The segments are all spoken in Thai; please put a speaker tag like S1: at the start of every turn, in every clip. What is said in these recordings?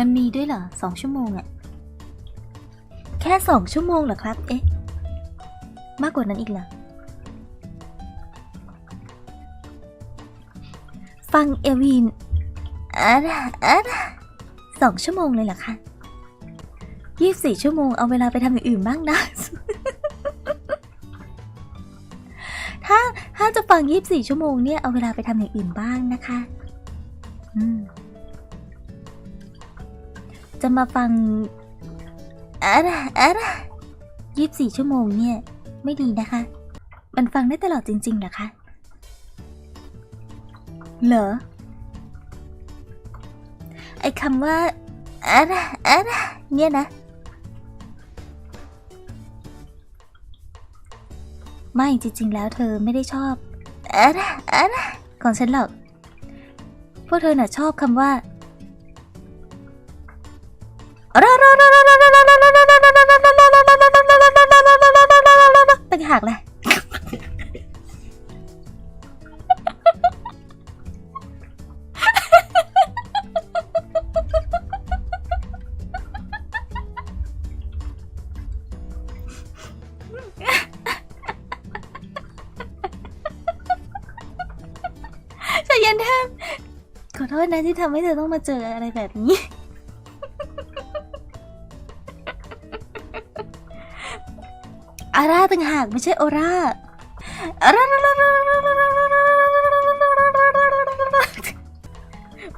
S1: มันมีด้วยเหรอสองชั่วโมงอะแค่สองชั่วโมงเหรอครับ เอ๊ะ มากกว่านั้นอีกเหรอ ฟังเอวินอะนะอะนะสองชั่วโมงเลยเหรอคะยี่สี่ชั่วโมงเอาเวลาไปทำอย่างอื่นบ้างนะ ถ้าถ้าจะฟังยี่สี่ชั่วโมงเนี่ยเอาเวลาไปทำอย่างอื่นบ้างนะคะ อืม จะมาฟังอะไรอะไรยี่สิบสี่ชั่วโมงเนี่ย ไม่ดีนะคะ มันฟังได้ตลอดจริงๆเหรอคะ เหรอ ไอคำว่าอะไรอะไรเนี่ยนะ ไม่จริงๆแล้วเธอไม่ได้ชอบอะไรอะไรของฉันหรอก พวกเธอน่ะชอบคำว่า ตั้งหากแหละใจเย็นแทบขอโทษนะที่ทำให้เธอต้องมาเจออะไรแบบนี้ อาร่าต่างหากไม่ใช่อราอาร่า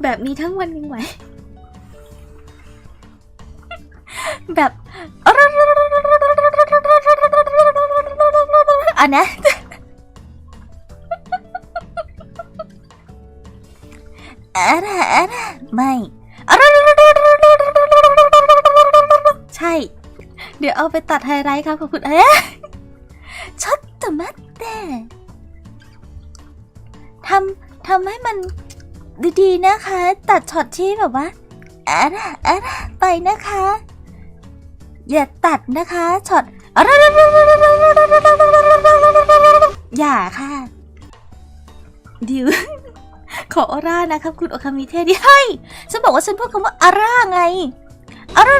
S1: แบบนี้ทั้งวันยังไหวแบบอันนะอาร่าอาร่าไม่ใช่ เดี๋ยวเอาไปตัดไฮไลท์ครับขอบคุณเอ๊ะชดตมัดแต่ทำทำให้มันดีๆนะคะ ตัดช็อตที่แบบว่าอะนะอะนะไปนะคะ อย่าตัดนะคะช็อตอย่าค่ะดิวขออร่านะครับ คุณโอคามิเทดิให้ฉันบอกว่าฉันพูดคำว่าอาร่าไงอาร่า